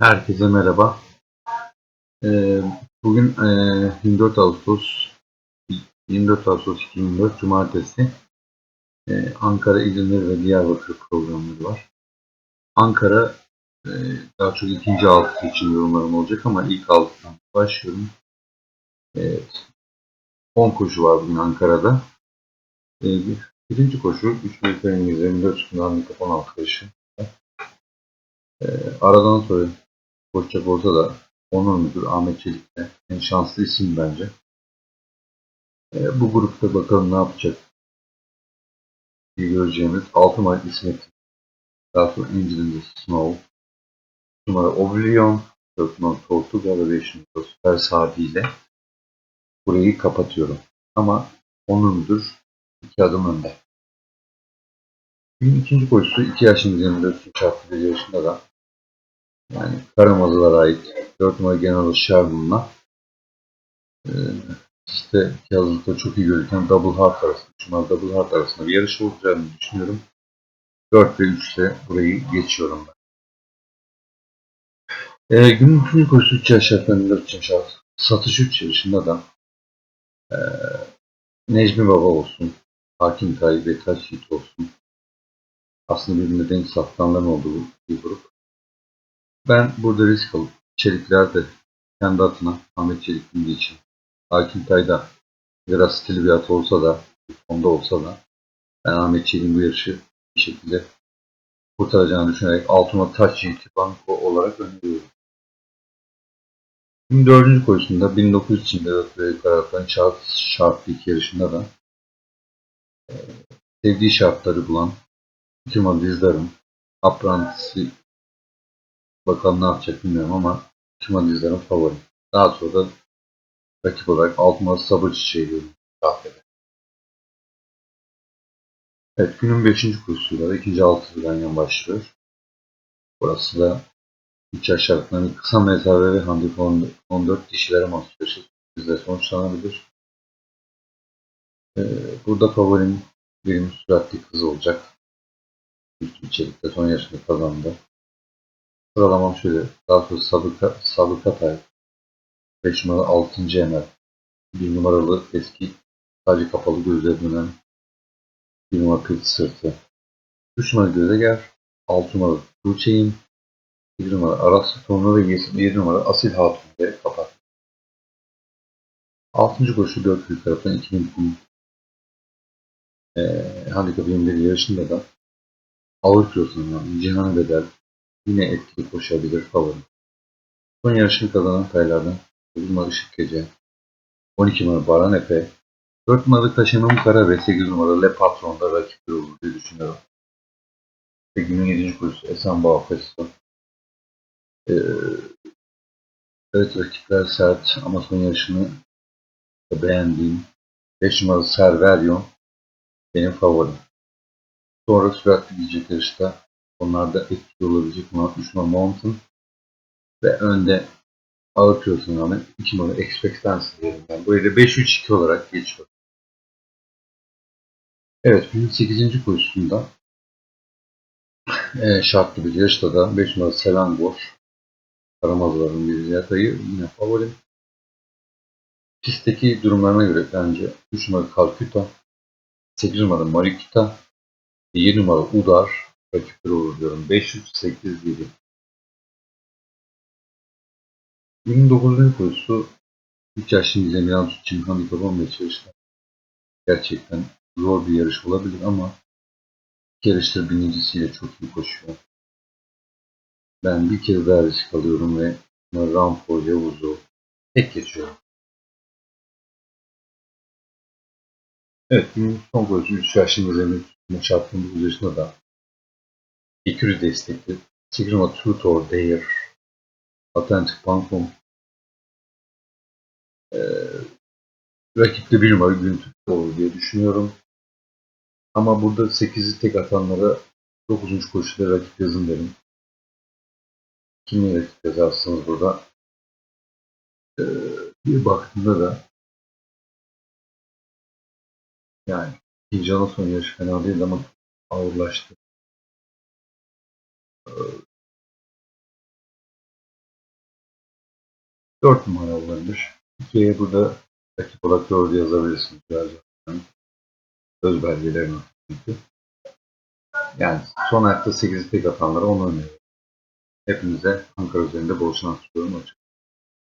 Herkese merhaba. Ee, bugün e, 24 Ağustos 24 Ağustos 2024 Cumartesi Ee, Ankara, İzmir ve Diyarbakır programları var. Ankara e, daha çok ikinci altı için yorumlarım olacak ama ilk altıdan başlıyorum. Evet. 10 koşu var bugün Ankara'da. Ee, birinci koşu 3 metre 24 handikap 16 koşu. Ee, aradan sonra koşacak olsa da Onur Müdür, Ahmet Çelik de en şanslı isim bence. E, bu grupta bakalım ne yapacak diye göreceğimiz 6 Mart İsmet, daha sonra Angel Snow, numara Oblivion, 4 numara Tortuga ve 5 numara Süper Sadi ile burayı kapatıyorum. Ama Onur Müdür 2 adım önde. Günün ikinci koşusu 2 yaşın 24 çarpı bir yaşında da yani Karamazılara ait 4 numara General Sherman'la e, işte yazılıkta çok iyi gözüken Double Heart arasında, şunlar Double Heart arasında bir yarış olacağını düşünüyorum. 4 ve 3 ile burayı geçiyorum ben. E, günün üçüncü koşusu 3 yaş şartlarında için şart. Satış 3 yarışında da e, Necmi Baba olsun, Hakim Tayyip ve Taş Yiğit olsun. Aslında birbirine denk saftanların olduğu bir grup. Ben burada risk alıp Çelikler de kendi atına Ahmet Çelik bildiği için Hakim Tay'da biraz stili bir at olsa da onda olsa da ben Ahmet Çelik'in bu yarışı bir şekilde kurtaracağını düşünerek altıma taç yiğit banko olarak öneriyorum. 24. koşusunda 1900 içinde ve taraftan şart, şartlı iki yarışında da e, sevdiği şartları bulan iki dizlerim aprantisi bakalım ne yapacak bilmiyorum ama iki dizlerim favori. Daha sonra da rakip olarak altıma sabır çiçeği görüyorum. Kahvede. Evet günün 5. kursuyla da ikinci altıdan yan başlıyor. Burası da 3 yaş şartlarının kısa mesafe ve handikap 14 dişilere mahsus bizde sonuçlanabilir. Ee, burada favorim birim süratli kız olacak. İlk içerikte son yaşında kazandı. Sıralamam şöyle. Daha sonra Sabıka, Sabıka Tay. 5 numara 6. Emel. 1 numaralı eski sadece kapalı gözle dönen 1 numara kırk sırtı. 3 numara Gözeger. 6 numara Tuğçe'in. 1 numara Aras Torunu ve 7 numara Asil Hatun ile kapat. 6. koşu 4 büyük taraftan 2000 kum e, handikap 21 yarışında da ağır kilosundan Cihan Bedel yine etkili koşabilir favori. Son yarışını kazanan taylardan 9 numara Işık Gece, 12 numara Baran Efe, 4 numaralı Kaşınım Kara ve 8 numaralı Le Patron'da rakipleri olur diye düşünüyorum. Ve günün 7. koşusu Esen Bağ Festo. Ee, evet rakipler sert ama son yarışını beğendiğim 5 numaralı Serveryon benim favorim. Sonra süratli gidecek yarışta onlarda etkili olabilecek olan 3 numara Mountain ve önde ağır kilosuna rağmen 2 numara Expectancy diyelim ben. Burayı da 5-3-2 olarak geçiyor. Evet, günün 8. koşusunda e, şartlı bir yarışta da 5 numara Selangor Karamazların bir yatayı yine favorim. Pistteki durumlarına göre bence 3 numara Kalküta, 8 numara Marikita, 7 numara Udar rakipleri olur diyorum. 5-3-8-7. Günün 9. koşusu 3 yaşlı Zemyan için handikap 15 yarışta. Gerçekten zor bir yarış olabilir ama iki yarıştır birincisiyle çok iyi koşuyor. Ben bir kez daha risk alıyorum ve Rampo Yavuz'u tek geçiyorum. Evet, günün son koşusu 3 yaşlı Zemyan çarptığım bu yarışında da Ekürü destekli Sigrima Tutor Dare Atlantic Pankom ee, rakipte bir numara gün olur diye düşünüyorum. Ama burada 8'i tek atanlara 9. koşuda rakip yazın derim. Kimi rakip yazarsınız burada? Ee, bir baktığımda da yani ikinci ana son yarış fena değil ama ağırlaştı. 4 numara olabilir. 2'ye burada rakip olarak 4'ü yazabilirsiniz. Zaten söz belgeleri var çünkü. Yani son ayakta 8'i tek atanlara onu öneriyorum. Hepinize Ankara üzerinde bol şans. Hoşça